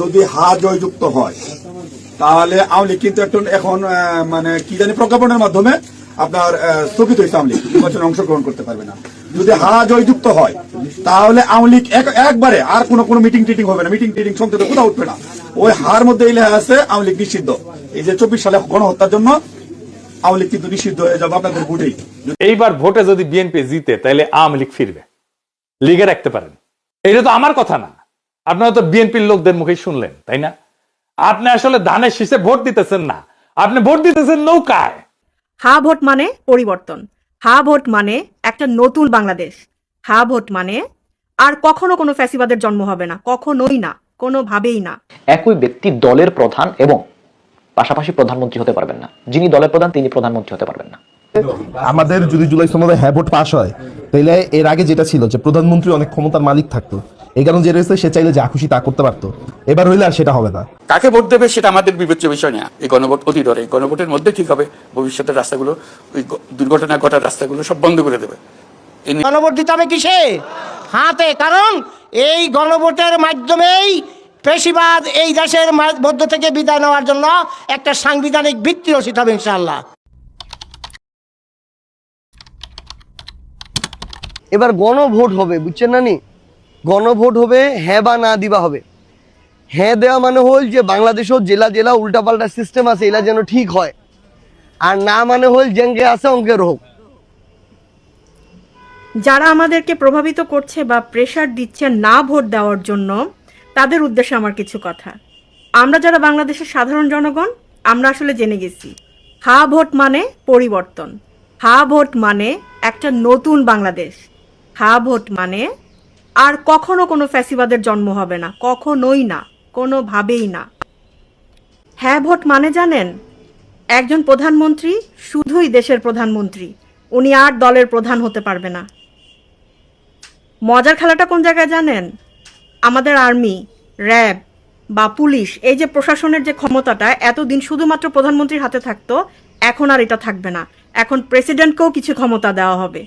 যদি হা জয়যুক্ত হয়, তাহলে আওয়ামী লীগ কিন্তু একটু এখন মানে কি জানি প্রজ্ঞাপনের মাধ্যমে আপনার স্থগিত হয়েছে আওয়ামী লীগ। নির্বাচনে অংশগ্রহণ করতে পারবে না। যদি হা জয়যুক্ত হয়, তাহলে আওয়ামী লীগ একবারে আর কোনো কোনো মিটিং টিটিং হবে না। মিটিং টিটিং সংসদে কোথাও উঠবে না। ওই হার মধ্যে এই লেখা আছে আওয়ামী লীগ নিষিদ্ধ। এই যে চব্বিশ সালে গণহত্যার জন্য আওয়ামী লীগ কিন্তু নিষিদ্ধ হয়ে যাবে, আপনাদের ভোটেই এইবার ভোটে যদি বিএনপি জিতে, তাহলে আওয়ামী লীগ ফিরবে। লিগে রাখতে পারেন। এটা তো আমার কথা না। আপনারা তো বিএনপির লোকদের মুখে শুনলেন তাই না? আপনি আসলে ধানের শীষে ভোট দিতেছেন না। আপনি ভোট দিতেছেন নৌকায়। হা ভোট মানে পরিবর্তন। হা ভোট মানে একটা নতুন বাংলাদেশ। হা ভোট মানে আর কখনো কোনো ফ্যাসিবাদের জন্ম হবে না কখনোই না কোনোভাবেই না। একই ব্যক্তি দলের প্রধান এবং পাশাপাশি প্রধানমন্ত্রী হতে পারবেন না। যিনি দলের প্রধান তিনি প্রধানমন্ত্রী হতে পারবেন না। আমাদের যদি জুলাই সনদে হ্যাঁ ভোট পাস হয় তাহলে এর আগে যেটা ছিল যে প্রধানমন্ত্রী অনেক ক্ষমতার মালিক থাকতো এই কারণে যে হয়েছে সে চাইলে যা খুশি তা করতে পারতো। এবার হইলে আর সেটা হবে না। কাকে ভোট দেবে সেটা আমাদের বিবেচ্য বিষয় না। এই গণভোট অতি দরে গণভোটের মধ্যে ঠিক হবে। ভবিষ্যতের রাস্তাগুলো ওই দুর্ঘটনা ঘটার রাস্তাগুলো সব বন্ধ করে দেবে। এই গণভোট দিতে হবে কিসে? হাতে কারণ এই গণভোটের মাধ্যমেই পেশিবাদ এই দেশের মধ্য থেকে বিদায় নেওয়ার জন্য একটা সাংবিধানিক ভিত্তি রচিত হবে ইনশাআল্লাহ। এবার গণভোট হবে বুঝছেন না নি গণভোট হবে হ্যাঁ বা না দিবা হবে। হ্যাঁ দেওয়া মানে হল যে বাংলাদেশও জেলা জেলা উল্টাপাল্টা সিস্টেম আছে এলা যেন ঠিক হয়। আর না মানে হল জেঙ্গে আছে অঙ্কের হোক। যারা আমাদেরকে প্রভাবিত করছে বা প্রেশার দিচ্ছে না ভোট দেওয়ার জন্য, তাদের উদ্দেশ্যে আমার কিছু কথা। আমরা যারা বাংলাদেশের সাধারণ জনগণ, আমরা আসলে জেনে গেছি, হা ভোট মানে পরিবর্তন। হা ভোট মানে একটা নতুন বাংলাদেশ। হা ভোট মানে আর কখনো কোনো ফ্যাসিবাদের জন্ম হবে না, কখনোই না, কোনোভাবেই না। হ্যাঁ ভোট মানে জানেন? একজন প্রধানমন্ত্রী শুধুই দেশের প্রধানমন্ত্রী, উনি আর দলের প্রধান হতে পারবে না। মজার খেলাটা কোন জায়গায় জানেন? আমাদের আর্মি, র্যাব বা পুলিশ, এই যে প্রশাসনের যে ক্ষমতাটা, এতদিন শুধুমাত্র প্রধানমন্ত্রীর হাতে থাকতো, এখন আর এটা থাকবে না। এখন প্রেসিডেন্টকেও কিছু ক্ষমতা দেওয়া হবে।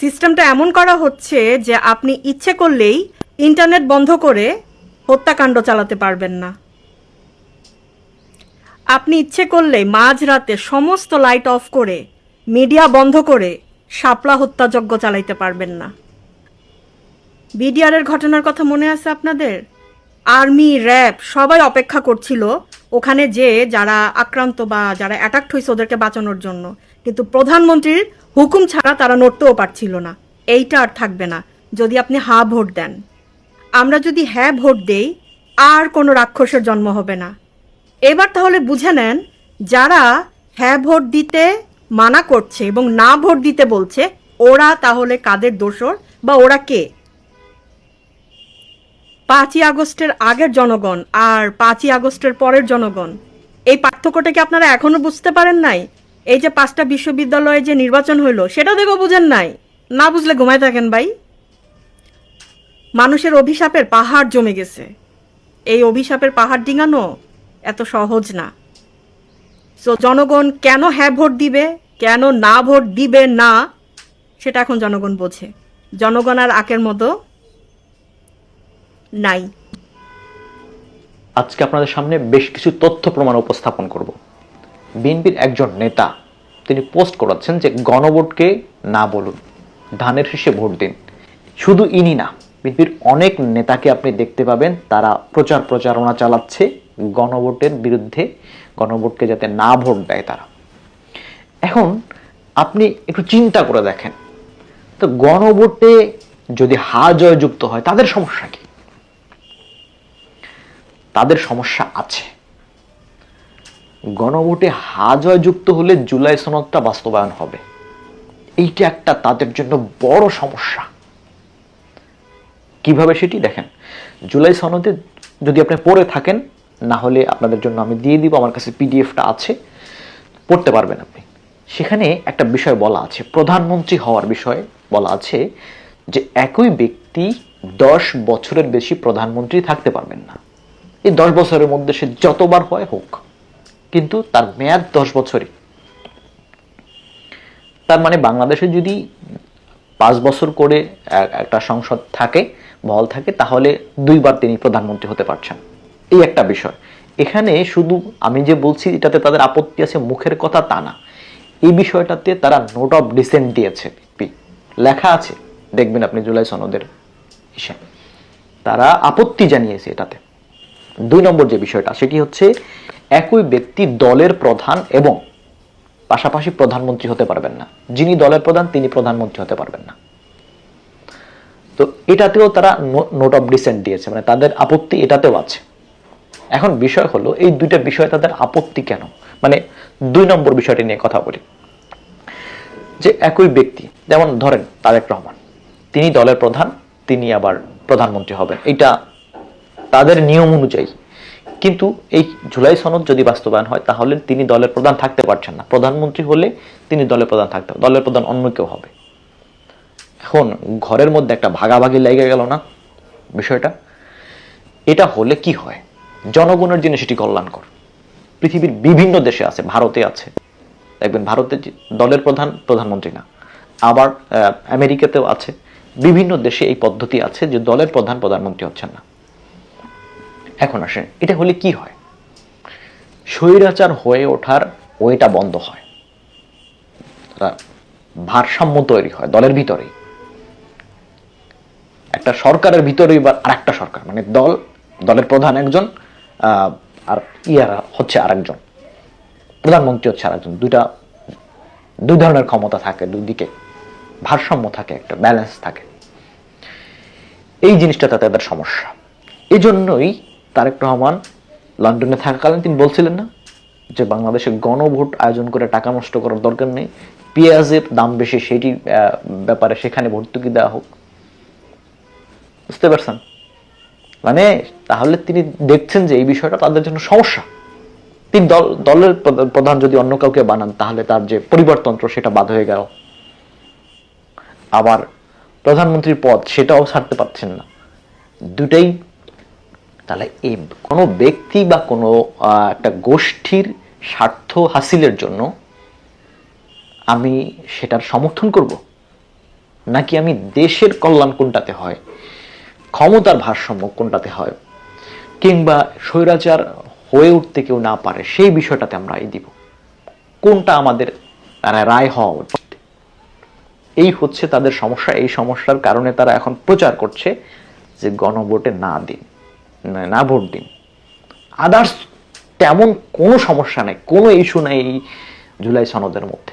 সিস্টেমটা এমন করা হচ্ছে যে আপনি ইচ্ছে করলেই ইন্টারনেট বন্ধ করে হত্যাকাণ্ড চালাতে পারবেন না। আপনি ইচ্ছে করলে মাঝরাতে সমস্ত লাইট অফ করে, মিডিয়া বন্ধ করে শাপলা হত্যাযজ্ঞ চালাইতে পারবেন না। বিডিআরের ঘটনার কথা মনে আছে আপনাদের? আর্মি, র্যাব সবাই অপেক্ষা করছিল ওখানে যে যারা আক্রান্ত বা যারা অ্যাটাক্ট হয়েছে ওদেরকে বাঁচানোর জন্য। কিন্তু প্রধানমন্ত্রীর হুকুম ছাড়া তারা নড়তেও পারছিল না। এইটা আর থাকবে না, যদি আপনি হা ভোট দেন। আমরা যদি হ্যাঁ ভোট দেই, আর কোনো রাক্ষসের জন্ম হবে না। এবার তাহলে বুঝে নেন, যারা হ্যাঁ ভোট দিতে মানা করছে এবং না ভোট দিতে বলছে, ওরা তাহলে কাদের দোষর বা ওরা কে? পাঁচই আগস্টের আগের জনগণ আর পাঁচই আগস্টের পরের জনগণ। এই পার্থক্যটা কি আপনারা এখনও বুঝতে পারেন নাই? এই যে পাঁচটা বিশ্ববিদ্যালয়ে যে নির্বাচন হইল সেটা দেখো বুঝেন নাই। না বুঝলে ঘুমায় থাকেন ভাই। মানুষের অভিশাপের পাহাড় জমে গেছে। এই অভিশাপের পাহাড় ডিঙানো এত সহজ না। সো জনগণ কেন হ্যাঁ ভোট দিবে, কেন না ভোট দিবে না, সেটা এখন জনগণ বোঝে। জনগণ আর আকের মতো নাই। আজকে আপনাদের সামনে বেশ কিছু তথ্য প্রমাণ উপস্থাপন করব। বিএনপির একজন নেতা, তিনি পোস্ট করাচ্ছেন যে গণভোটকে না বলুন, ধানের শীষে ভোট দিন। শুধু ইনি না, বিএনপির অনেক নেতাকে আপনি দেখতে পাবেন, তারা প্রচার প্রচারণা চালাচ্ছে গণভোটের বিরুদ্ধে, গণভোটকে যাতে না ভোট দেয় তারা। এখন আপনি একটু চিন্তা করে দেখেন, তো গণভোটে যদি হা জয়যুক্ত হয়, তাদের সমস্যা কি? তাদের সমস্যা আছে। গণভোটে হা জয়যুক্ত হলে জুলাই সনদটা বাস্তবায়ন হবে। এইটা একটা তাদের জন্য বড় সমস্যা। কীভাবে সেটি? দেখেন, জুলাই সনদে যদি আপনি পড়ে থাকেন, না হলে আপনাদের জন্য আমি দিয়ে দিব, আমার কাছে পিডিএফটা আছে, পড়তে পারবেন আপনি। সেখানে একটা বিষয় বলা আছে, প্রধানমন্ত্রী হওয়ার বিষয়ে বলা আছে যে একই ব্যক্তি দশ বছরের বেশি প্রধানমন্ত্রী থাকতে পারবেন না। এই দশ বছরের মধ্যে সে যতবার হয় হোক কিন্তু তার মেয়াদ দশ বছরই। তার মানে বাংলাদেশে যদি পাঁচ বছর করে একটা সংসদ থাকে বল থাকে, তাহলে দুইবার তিনি প্রধানমন্ত্রী হতে পারছেন। এই একটা বিষয়। এখানে শুধু আমি যে বলছি, এটাতে তাদের আপত্তি আছে, মুখের কথা তা না। এই বিষয়টাতে তারা নোট অফ ডিসেন্ট দিয়েছে পি। লেখা আছে, দেখবেন আপনি জুলাই সনদের ইসে তারা আপত্তি জানিয়েছে এটাতে। দুই নম্বর যে বিষয়টা, সেটি হচ্ছে একই ব্যক্তি দলের প্রধান এবং পাশাপাশি প্রধানমন্ত্রী হতে পারবেন না। যিনি দলের প্রধান, তিনি প্রধানমন্ত্রী হতে পারবেন না। তো এটাতেও তারা নোট অফ ডিসেন্ট দিয়েছে মানে তাদের আপত্তি এটাতেও আছে। এখন বিষয় হলো, এই দুইটা বিষয় তাদের আপত্তি কেন? মানে দুই নম্বর বিষয়টি নিয়ে কথা বলি। যে একই ব্যক্তি, যেমন ধরেন তারেক রহমান, তিনি দলের প্রধান, তিনি আবার প্রধানমন্ত্রী হবেন। এটা তাদের নিয়ম অনুযায়ী কিন্তু এই জুলাই সনদ যদি বাস্তবায়ন হয়, তাহলে তিনি দলের প্রধান থাকতে পারছেন না। প্রধানমন্ত্রী হলে তিনি দলের প্রধান থাকতে। দলের প্রধান অন্য কেউ হবে। এখন ঘরের মধ্যে একটা ভাগাভাগি লেগে গেল না বিষয়টা? এটা হলে কি হয়? জনগণের জন্য সেটি কল্যাণকর। পৃথিবীর বিভিন্ন দেশে আছে, ভারতে আছে। দেখবেন ভারতে দলের প্রধান, প্রধানমন্ত্রী না। আবার আমেরিকাতেও আছে। বিভিন্ন দেশে এই পদ্ধতি আছে যে দলের প্রধান, প্রধানমন্ত্রী হচ্ছেন না। এখন আসেন, এটা হলে কি হয়? স্বৈরাচার হয়ে ওঠার ওইটা বন্ধ হয়। ভারসাম্য তৈরি হয় দলের ভিতরেই। একটা সরকারের ভিতরেই বা আরেকটা সরকার মানে দল, দলের প্রধান একজন আর ইয়ারা হচ্ছে আরেকজন। প্রধানমন্ত্রী হচ্ছে আরেকজন। দুইটা, দুই ধরনের ক্ষমতা থাকে, দুই দিকে ভারসাম্য থাকে, একটা ব্যালেন্স থাকে। এই জিনিসটা তাদের সমস্যা। এই জন্যই তারেক রহমান লন্ডনে থাকাকালীন তিনি বলছিলেন না যে বাংলাদেশে গণভোট আয়োজন করে টাকা নষ্ট করার দরকার নেই, পেঁয়াজের দাম বেশি, সেটি ব্যাপারে সেখানে ভর্তুকি দেওয়া হোক। বুঝতে পারছেন? মানে তাহলে তিনি দেখছেন যে এই বিষয়টা তাদের জন্য সমস্যা। তিনি দল, দলের প্রধা- প্রধান যদি অন্য কাউকে বানান, তাহলে তার যে পরিবারতন্ত্র, সেটা বাদ হয়ে গেল। আবার প্রধানমন্ত্রীর পদ, সেটাও ছাড়তে পারছেন না। দুটাই তাহলে এই কোনো ব্যক্তি বা কোনো একটা গোষ্ঠীর স্বার্থ হাসিলের জন্য আমি সেটার সমর্থন করব? নাকি আমি দেশের কল্যাণ কোনটাতে হয়, ক্ষমতার ভারসাম্য কোনটাতে হয়, কিংবা স্বৈরাচার হয়ে উঠতে কেউ না পারে, সেই বিষয়টাতে আমরা এই দিব। কোনটা আমাদের রায় হওয়া উচিত? এই হচ্ছে তাদের সমস্যা, এই সমস্যার কারণে তারা এখন প্রচার করছে যে গণভোটে না দিন। না- ভোট দিন। আদার্স তেমন কোনো সমস্যা নেই, কোনো ইস্যু নাই এই জুলাই সনদের মধ্যে।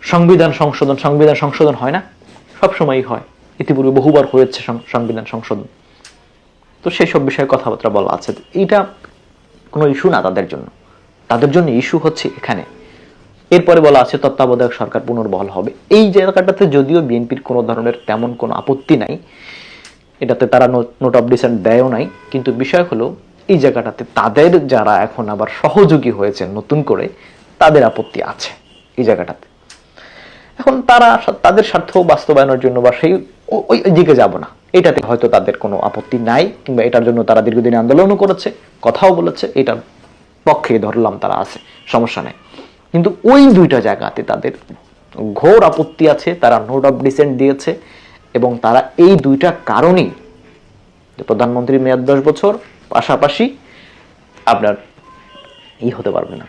সংবিধান সংশোধন সংবিধান সংশোধন হয় না? সবসময়ই হয়। ইতিপূর্বে বহুবার হয়েছে সংবিধান সংশোধন। তো সেই সব বিষয়ে কথাবার্তা বলা আছে। এইটা কোনো ইস্যু না তাদের জন্য। তাদের জন্য ইস্যু হচ্ছে এখানে। এরপরে বলা আছে, তত্ত্বাবধায়ক সরকার পুনর্বহাল হবে। এই জায়গাটাতে যদিও বিএনপির কোনো ধরনের তেমন কোনো আপত্তি নাই। এটাতে তারা নোট অফ ডিসেন্ট দেয়ও নাই। কিন্তু বিষয় হলো, এই জায়গাটাতে তাদের যারা এখন আবার সহযোগী হয়েছে নতুন করে, তাদের আপত্তি আছে এই জায়গাটাতে। এখন তারা তাদের স্বার্থ বাস্তবায়নের জন্য বা সেই ওই দিকে যাব না। এটাতে হয়তো তাদের কোনো আপত্তি নাই, কিংবা এটার জন্য তারা দীর্ঘদিন আন্দোলনও করেছে, কথাও বলেছে, এটার পক্ষে ধরলাম তারা আছে, সমস্যা নেই। কিন্তু ওই দুইটা জায়গাতে তাদের ঘোর আপত্তি আছে, তারা নোট অফ ডিসেন্ট দিয়েছে এবং তারা এই দুইটা কারণেই প্রধানমন্ত্রীর মেয়াদ দশ বছর, পাশাপাশি আপনার ই হতে পারবে না।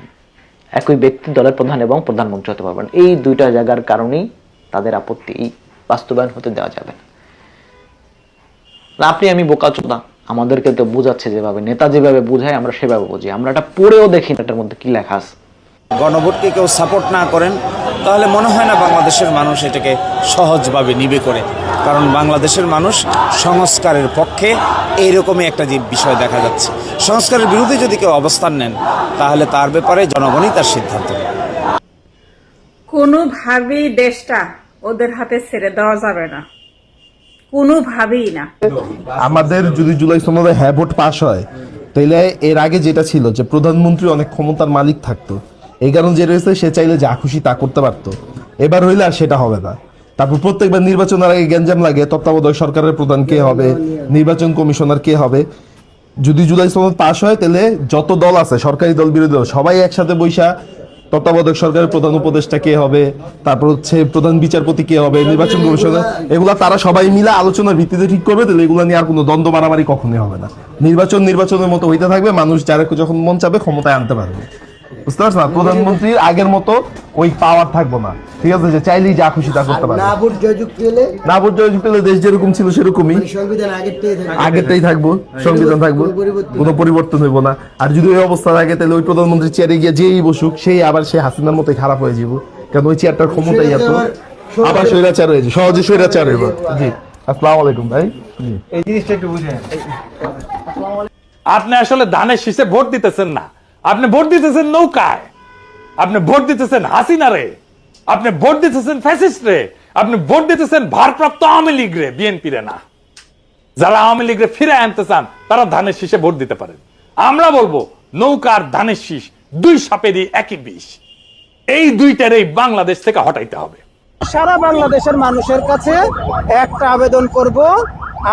একই ব্যক্তি দলের প্রধান এবং প্রধানমন্ত্রী হতে পারবেন এই দুইটা জায়গার কারণেই তাদের আপত্তি এই বাস্তবায়ন হতে দেওয়া যাবে না। আপনি আমি বোকা চোদা। আমাদেরকে তো বোঝাচ্ছে যেভাবে, নেতা যেভাবে বোঝায়, আমরা সেভাবে বুঝি। আমরা এটা পড়েও দেখি এটার মধ্যে কি লেখা আছে। গণভোটকে কেউ সাপোর্ট না করেন তাহলে মনে হয় না বাংলাদেশের মানুষ এটাকে সহজভাবে নিবে করে। কারণ বাংলাদেশের মানুষ সংস্কারের পক্ষে এইরকমই একটা যে বিষয় দেখা যাচ্ছে। সংস্কারের বিরুদ্ধে যদি কেউ অবস্থান নেন তাহলে তার ব্যাপারে জনগণই তার সিদ্ধান্ত নেবে। কোনোভাবেই দেশটা ওদের হাতে ছেড়ে দেওয়া যাবে না। কোনোভাবেই না। আমাদের যদি জুলাই সনদে হ্যাঁ ভোট পাশ হয় তাহলে এর আগে যেটা ছিল যে প্রধানমন্ত্রী অনেক ক্ষমতার মালিক থাকতো। এই কারণ যে রয়েছে, সে চাইলে যা খুশি তা করতে পারতো। এবার হইলে আর সেটা হবে না। তারপর প্রত্যেকবার নির্বাচনের আগে গ্যাঞ্জাম লাগে, তত্ত্বাবধায়ক সরকারের প্রধান কে হবে, নির্বাচন কমিশনার কে হবে। যদি জুলাই সনদ পাশ হয়, তাহলে যত দল আছে, সরকারি দল, বিরোধী দল, সবাই একসাথে বৈশা তত্ত্বাবধায়ক সরকারের প্রধান উপদেষ্টা কে হবে, তারপর হচ্ছে প্রধান বিচারপতি কে হবে, নির্বাচন কমিশনার, এগুলা তারা সবাই মিলে আলোচনার ভিত্তিতে ঠিক করবে, তাহলে এগুলো নিয়ে আর কোনো দ্বন্দ্ব মারামারি কখনোই হবে না। নির্বাচন নির্বাচনের মতো হইতে থাকবে, মানুষ যারা যখন মন চাবে ক্ষমতায় আনতে পারবে। বুঝতে পারছ না? প্রধানমন্ত্রীর আগের মতো ওই পাওয়ার থাকব না। ঠিক আছে? যে চাইলেই যা খুশি তা করতে পারবে। না ভোট জয়যুক্ত হলে? না ভোট জয়যুক্ত হলে দেশ যেরকম ছিল সেরকমই। সংবিধান আগের থেকে থাকবে। আগেরটাই থাকব সংবিধান থাকব। কোনো পরিবর্তন হইব না। আর যদি ওই অবস্থা থাকে তাহলে ওই প্রধানমন্ত্রী চেয়ারে গিয়ে যেই বসুক সেই আবার সেই হাসিনার মতোই খারাপ হয়ে যাব কারণ ওই চেয়ারটার ক্ষমতাই এত? আবার স্বৈরাচার হয়েছে সহজে স্বৈরাচার হইব। জি। আসসালামু আলাইকুম ভাই। জি আপনি আসলে ধানের শীষে ভোট দিতেছেন না। আপনি ভোট দিতেছেন নৌকায়। আপনি ভোট দিতেছেন হাসিনারে। আপনি ভোট দিতেছেন ফ্যাসিস্ট রে আপনি ভোট দিতেছেন ভারপ্রাপ্ত আওয়ামী লীগ রে বিএনপি রে না। যারা আওয়ামী লীগ রে ফিরে আনতে চান, তারা ধানের শীষে ভোট দিতে পারেন। আমরা বলব, নৌকার ধানের শীষ দুই সাপেরই একই বিষ। এই দুইটারই বাংলাদেশ থেকে হটাইতে হবে। সারা বাংলাদেশের মানুষের কাছে একটা আবেদন করব,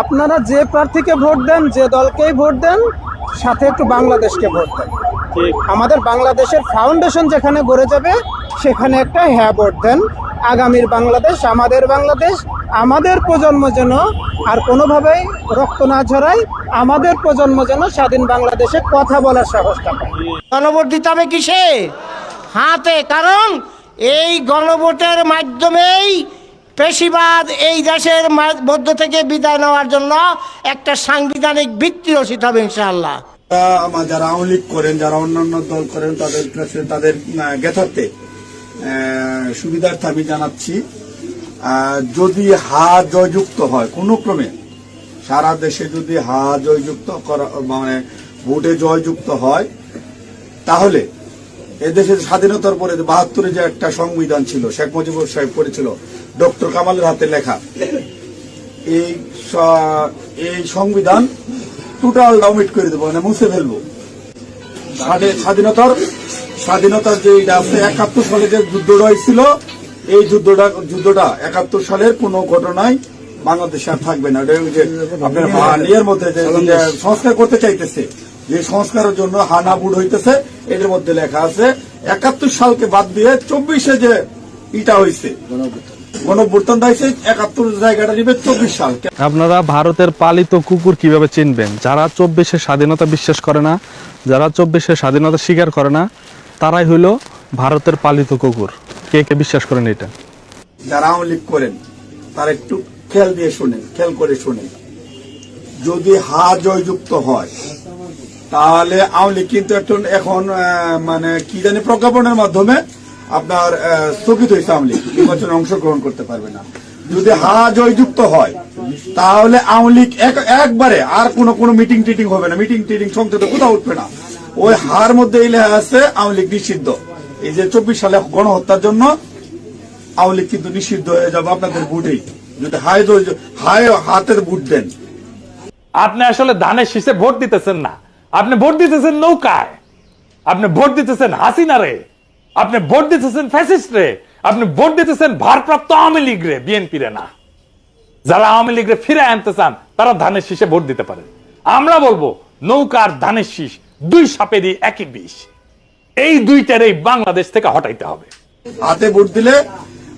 আপনারা যে প্রার্থীকে ভোট দেন, যে দলকেই ভোট দেন, সাথে একটু বাংলাদেশকে ভোট দেন। আমাদের বাংলাদেশের ফাউন্ডেশন যেখানে গড়ে যাবে, সেখানে একটা হ্যাঁ ভোট দেন আগামীর বাংলাদেশ, আমাদের বাংলাদেশ, আমাদের প্রজন্ম যেন আর কোনোভাবেই রক্ত না ঝরায়, আমাদের প্রজন্ম যেন স্বাধীন বাংলাদেশে কথা বলার সাহসটা পায়। গণভোট দিতে হবে কিসে? হাতে, কারণ এই গণভোটের মাধ্যমেই পেশিবাদ এই দেশের মধ্য থেকে বিদায় নেওয়ার জন্য একটা সাংবিধানিক ভিত্তি রচিত হবে ইনশাআল্লাহ। যারা আওয়ামী লীগ করেন, যারা অন্যান্য দল করেন, তাদের কাছে তাদের জ্ঞাতার্থে সুবিধার্থে আমি জানাচ্ছি যদি হা জয়যুক্ত হয়, কোনো ক্রমে, সারা দেশে যদি হা জয়যুক্ত করা মানে ভোটে জয়যুক্ত হয়, তাহলে এদেশের স্বাধীনতার পরে বাহাত্তরে যে একটা সংবিধান ছিল, শেখ মুজিবুর সাহেব করেছিল, ডক্টর কামালের হাতে লেখা, এই এই সংবিধান টোটাল ডাউমিট করে দেবো মানে মুছে ফেলব। স্বাধীনতার স্বাধীনতার যে এটা আছে একাত্তর সালে যে যুদ্ধটা হয়েছিল এই যুদ্ধটা যুদ্ধটা একাত্তর সালের কোনো ঘটনায় বাংলাদেশে আর থাকবে না। যে আপনার মধ্যে যে সংস্কার করতে চাইতেছে যে সংস্কারের জন্য হানা বুড হইতেছে এটার মধ্যে লেখা আছে একাত্তর সালকে বাদ দিয়ে চব্বিশে যে ইটা হয়েছে গণভ্যুত্থান হয়েছে একাত্তর জায়গাটা নিবে চব্বিশ সাল। আপনারা ভারতের পালিত কুকুর কীভাবে চিনবেন? যারা চব্বিশের স্বাধীনতা বিশ্বাস করে না যারা চব্বিশের স্বাধীনতা স্বীকার করে না তারাই হইল ভারতের পালিত কুকুর। কে কে বিশ্বাস করেন এটা? যারা আওয়ামী লীগ করেন তারা একটু খেয়াল দিয়ে শোনেন খেয়াল করে শোনেন। যদি হা জয়যুক্ত হয় তাহলে আওয়ামী লীগ কিন্তু এখন মানে কি জানি প্রজ্ঞাপনের মাধ্যমে আপনার স্থগিত হয়েছে আওয়ামী লীগ, নির্বাচনে অংশগ্রহণ করতে পারবে না। যদি হা জয়যুক্ত হয়, তাহলে আওয়ামী লীগ একবারে আর কোনো কোনো মিটিং টিটিং হবে না। মিটিং টিটিং সংসদে কোথাও উঠবে না। ওই হার মধ্যে এই লেখা আছে, আওয়ামী লীগ নিষিদ্ধ। এই যে চব্বিশ সালে গণহত্যার জন্য আওয়ামী লীগ কিন্তু নিষিদ্ধ হয়ে যাবে আপনাদের বুটেই। যদি হায় হাই হাতের বুট দেন। আপনি আসলে ধানের শীষে ভোট দিতেছেন না। আপনি ভোট দিতেছেন নৌকায়। আপনি ভোট দিতেছেন হাসিনারে। আপনি ভোট দিতেছেন ফ্যাসিস্ট রে। আপনি ভোট দিতেছেন ভারপ্রাপ্ত আওয়ামী লীগ রে বিএনপি রে না। যারা আওয়ামী লীগরে ফিরে আনতে চান, তারা ধানের শীষে ভোট দিতে পারেন। আমরা বলব, নৌকার ধানের শীষ দুই সাপেরই একই বিষ। এই দুইটারই বাংলাদেশ থেকে হটাইতে হবে। হাতে ভোট দিলে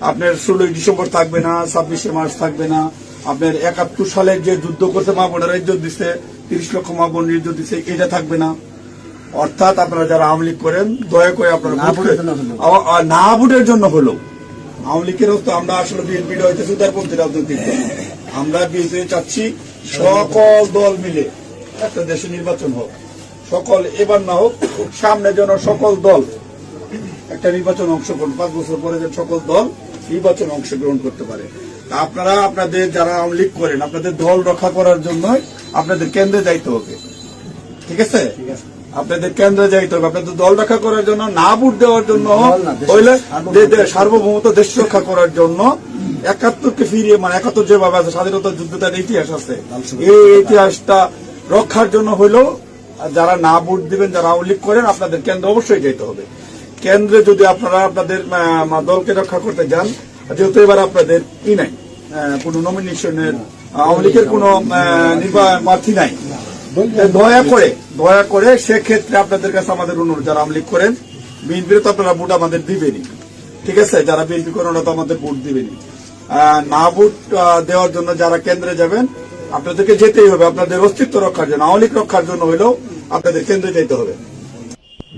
আপনার ষোলোই ডিসেম্বর থাকবে না, ছাব্বিশে মার্চ থাকবে না। আপনার একাত্তর সালে যে যুদ্ধ করতে মা বোনেরা ইজ্জত দিচ্ছে তিরিশ লক্ষ মা বোনের ইজ্জত দিচ্ছে এটা থাকবে না। অর্থাৎ আপনারা যারা আওয়ামী লীগ করেন দয়া করে আপনারা না ভোটের জন্য হলো। আওয়ামী লীগের তো আমরা আসলে বিএনপিটা হইতেছে উদারপন্থী রাজনৈতিক। আমরা বিএনপি চাচ্ছি সকল দল মিলে একটা দেশে নির্বাচন হোক। সকল এবার না হোক সামনে যেন সকল দল একটা নির্বাচন অংশগ্রহণ পাঁচ বছর পরে যেন সকল দল নির্বাচন অংশগ্রহণ করতে পারে। তা আপনারা আপনাদের যারা আওয়ামী লীগ করেন আপনাদের দল রক্ষা করার জন্য আপনাদের কেন্দ্রে যাইতে হবে। ঠিক আছে। আপনাদের কেন্দ্রে যাইতে হবে আপনাদের দল রক্ষা করার জন্য না ভোট দেওয়ার জন্য হইলে দে- সার্বভৌমত্ব দেশ রক্ষা করার জন্য একাত্তরকে ফিরিয়ে মানে একাত্তর যেভাবে আছে স্বাধীনতা যুদ্ধটার ইতিহাস আছে। এই ইতিহাসটা রক্ষার জন্য হইলেও যারা না ভোট দিবেন যারা লীগ করেন আপনাদের কেন্দ্রে অবশ্যই যেতে হবে। কেন্দ্রে যদি আপনারা আপনাদের দলকে রক্ষা করতে যান যেহেতু এবার আপনাদের ই নাই কোনো নমিনেশনের আওয়ামী লীগের কোনো প্রার্থী নাই। দয়া করে দয়া করে সেক্ষেত্রে আপনাদের কাছে আমাদের অনুরোধ যারা আওয়ামী লীগ করেন বিএনপির তো আপনারা ভোট আমাদের দিবেনি ঠিক আছে? যারা বিএনপি করেন ওরা তো আমাদের ভোট দিবেনি আহ, না ভোট দেওয়ার জন্য যারা কেন্দ্রে যাবেন আপনাদেরকে যেতেই হবে আপনাদের অস্তিত্ব রক্ষার জন্য আওয়ামী লীগ রক্ষার জন্য হইলেও আপনাদের কেন্দ্রে যেতে হবে।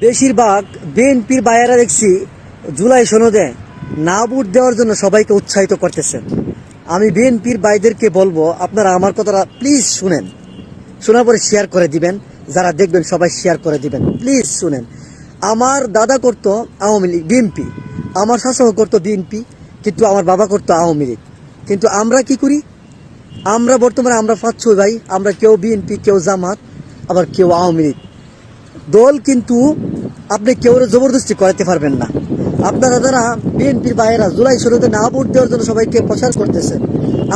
বেশিরভাগ বিএনপির বাইরা দেখছি জুলাই সনদে না ভোট দেওয়ার জন্য সবাইকে উৎসাহিত করতেছেন আমি বিএনপির বাইদেরকে বলব আপনারা আমার কথাটা প্লিজ শুনেন। শোনার পরে শেয়ার করে দিবেন। যারা দেখবেন সবাই শেয়ার করে দিবেন। প্লিজ শুনেন। আমার দাদা করতো আওয়ামী লীগ বিএনপি আমার শাসক করতো বিএনপি কিন্তু আমার বাবা করতো আওয়ামী লীগ। কিন্তু আমরা কি করি? আমরা বর্তমানে আমরা পাঁচ ছয় ভাই, আমরা কেউ বিএনপি কেউ জামাত, আবার কেউ আওয়ামী লীগ। দল কিন্তু আপনি কেউ জবরদস্তি করাতে পারবেন না। আপনারা যারা বিএনপির বাইরা, জুলাই শুরুতে না ভোট দেওয়ার জন্য সবাইকে প্রচার করতেছে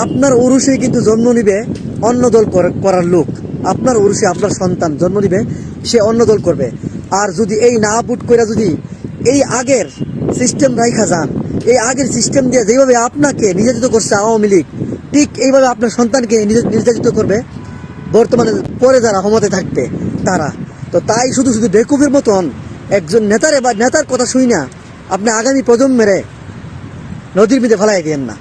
আপনার উরুষে কিন্তু জন্ম নিবে অন্য দল করার লোক। আপনার উরুষে আপনার সন্তান জন্ম নিবে, সে অন্য দল করবে। আর যদি এই না বুট করে যদি এই আগের সিস্টেম রাইখা যান, এই আগের সিস্টেম দিয়ে যেভাবে আপনাকে নির্যাতিত করছে আওয়ামী লীগ, ঠিক এইভাবে আপনার সন্তানকে নির্যা- নির্যাতিত করবে, বর্তমানে পরে যারা ক্ষমতায় থাকবে, তারা। তো তাই শুধু শুধু বেকুফের মতন একজন নেতারে বা নেতার কথা শুই না, আপনি আগামী প্রজন্মেরে নদীর মধ্যে ফেলাই দেন না।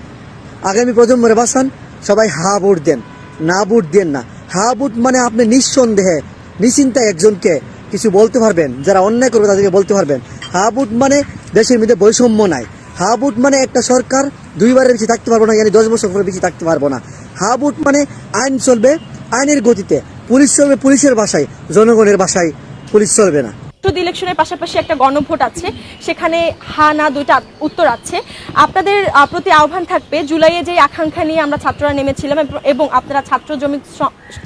আগামী প্রজন্মের বাসান সবাই হা ভোট দেন, না ভোট দেন না। হা ভোট মানে আপনি নিঃসন্দেহে নিশ্চিন্তায় একজনকে কিছু বলতে পারবেন, যারা অন্যায় করবে তাদেরকে বলতে পারবেন। হাবুট মানে দেশের মধ্যে বৈষম্য নাই। হাবুট মানে একটা সরকার দুইবারের বেশি থাকতে পারব না জানি দশ বছর পরে বেশি থাকতে পারব না। হাবুট মানে আইন চলবে আইনের গতিতে। পুলিশ চলবে পুলিশের ভাষায় জনগণের ভাষায় পুলিশ চলবে না। শুধু ইলেকশনের পাশাপাশি একটা গণভোট আছে, সেখানে হা না দুইটা উত্তর আছে। আপনাদের প্রতি আহ্বান থাকবে, জুলাইয়ে যে আকাঙ্ক্ষা নিয়ে আমরা ছাত্ররা নেমেছিলাম এবং- আপনারা ছাত্র শ্রমিক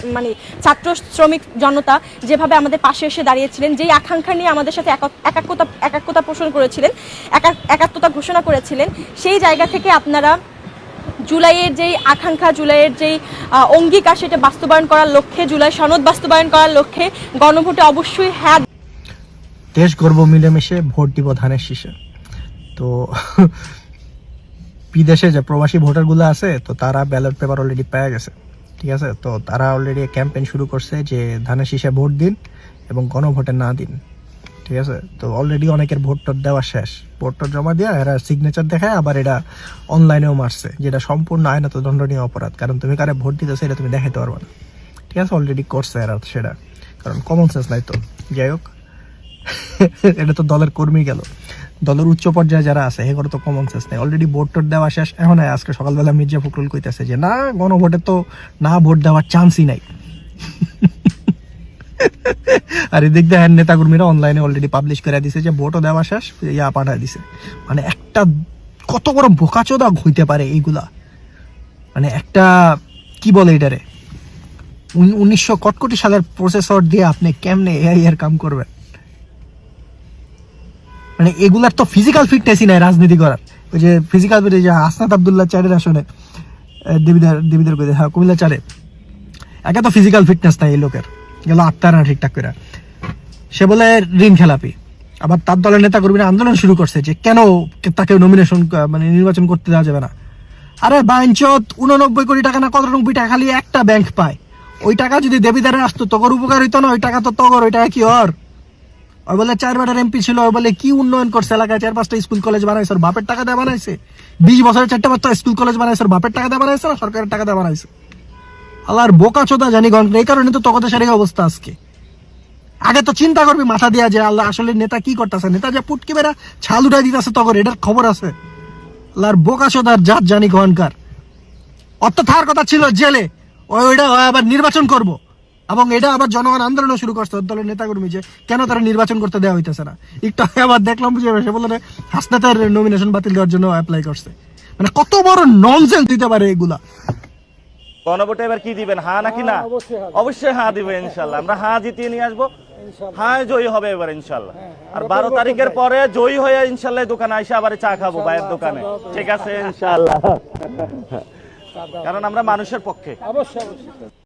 মানে ছাত্র শ্রমিক জনতা যেভাবে আমাদের পাশে এসে দাঁড়িয়েছিলেন, যেই আকাঙ্ক্ষা নিয়ে আমাদের সাথে একাত্মতা একাত্মতা পোষণ করেছিলেন, একা- একাত্মতা ঘোষণা করেছিলেন, সেই জায়গা থেকে আপনারা জুলাইয়ের যেই আকাঙ্ক্ষা, জুলাইয়ের যেই অঙ্গীকার, সেটা বাস্তবায়ন করার লক্ষ্যে, জুলাই সনদ বাস্তবায়ন করার লক্ষ্যে গণভোটে অবশ্যই হ্যাঁ দেশ গর্ব মিলেমিশে ভোট দিব ধানের শীষে। তো বিদেশে যে প্রবাসী ভোটারগুলো আছে, তো তারা ব্যালট পেপার অলরেডি পেয়ে গেছে। ঠিক আছে? তো তারা অলরেডি ক্যাম্পেইন শুরু করছে যে ধানের শীষে ভোট দিন এবং গণভোটে না দিন। ঠিক আছে? তো অলরেডি অনেকের ভোট টোট দেওয়া শেষ। ভোট টোট জমা দেওয়া এরা সিগনেচার দেখায়, আবার এটা অনলাইনেও মারছে, যেটা সম্পূর্ণ আইনত দণ্ডনীয় অপরাধ। কারণ তুমি কারে ভোট দিতেছো, এটা তুমি দেখাতে পারবে না। ঠিক আছে? অলরেডি করছে এরা সেটা। কারণ কমন সেন্স নাই তো। যাই হোক। এটা তো দলের কর্মী গেল। দলের উচ্চ পর্যায়ে যারা আছে এগুলো তো কমন সেন্স নেই। অলরেডি ভোট টোট দেওয়া শেষ। এখন আজকে সকালবেলা মির্জা ফখরুল কইতেছে যে, না, গণভোটে তো না ভোট দেওয়ার চান্সই নাই। আর এদিক দেখেন নেতাকর্মীরা অনলাইনে অলরেডি পাবলিশ করে দিছে যে, ভোটও দেওয়া শেষ, ইয়া পাঠায় দিছে। মানে একটা কত বড় বোকাচোদা হইতে পারে এইগুলা। মানে একটা, কি বলে এটারে? উন- উনিশশো কটকটি সালের প্রসেসর দিয়ে আপনি কেমনে এআই এর কাম করবেন? মানে এগুলার তো ফিজিক্যাল ফিটনেসই নাই রাজনীতি করার। ওই যে ফিজিক্যাল ফিটনেস যে হাসনাত আবদুল্লাহ চারের আহ, দেবীদের দেবীদের হ্যাঁ কুমিল্লা চারে। একে তো ফিজিক্যাল ফিটনেস নাই এই লোকের। গেল আত্মার না ঠিকঠাক করে সে বলে ঋণ খেলাপি। আবার তার দলের নেতা কর্মীরা আন্দোলন শুরু করছে যে কেন তাকে নমিনেশন মানে নির্বাচন করতে দেওয়া যাবে না? আরে বাইঞ্চত উননব্বই কোটি টাকা না কত নব্বই টাকা খালি একটা ব্যাংক পায়। ওই টাকা যদি দেবীদারে আসতো তগর উপকার হইতো না? ওই টাকা তো তগর ওই টাকা কি ওর? ওই বলে চার বাটার এমপি ছিল, ওই বলে কি উন্নয়ন করছে এলাকায়? চার পাঁচটা স্কুল কলেজ বানাইছে, ওর বাপের টাকা দিয়ে বানাইছে। বিশ বছরের চারটা পাঁচটা স্কুল কলেজ বানাইছে, ওর বাপের টাকা দিয়ে বানাইছে না সরকারের টাকা দিয়ে বানাইছে? আল্লাহর বোকা চোদা জানি গণ এই কারণে তো দেশের এই অবস্থা আজকে। আগে তো চিন্তা করবি, মাথা দিয়া যে আল্লাহ আসলে নেতা কি করতেছে? নেতা যে পুটকি বেড়া ছাল উঠাই দিতেছে তখন এটার খবর আছে। আল্লাহর বোকা চোদার জাত জানি গনকার অত থার কথা ছিল জেলে, ওইটা আবার নির্বাচন করব। এবং এটা আবার জনগণ আন্দোলন শুরু করছে দলের নেতাকর্মী যে কেন তারা নির্বাচন করতে দেওয়া হইতেছে না। একটু আবার দেখলাম যে সে বলে হাসনাতের নমিনেশন বাতিল দেওয়ার জন্য অ্যাপ্লাই করছে। মানে কত বড় ননসেন্স দিতে পারে এগুলা। গণভোটে এবার কি দিবেন হ্যাঁ নাকি না? অবশ্যই হ্যাঁ দিবে ইনশাল্লাহ। আমরা হ্যাঁ জিতিয়ে নিয়ে আসব। হ্যাঁ জয়ী হবে এবার ইনশাল্লাহ। আর বারো তারিখের পরে জয়ী হয়ে ইনশাল্লাহ এই দোকানে এসে আবার চা খাব ভাইয়ের দোকানে। ঠিক আছে ইনশাল্লাহ। কারণ আমরা মানুষের পক্ষে।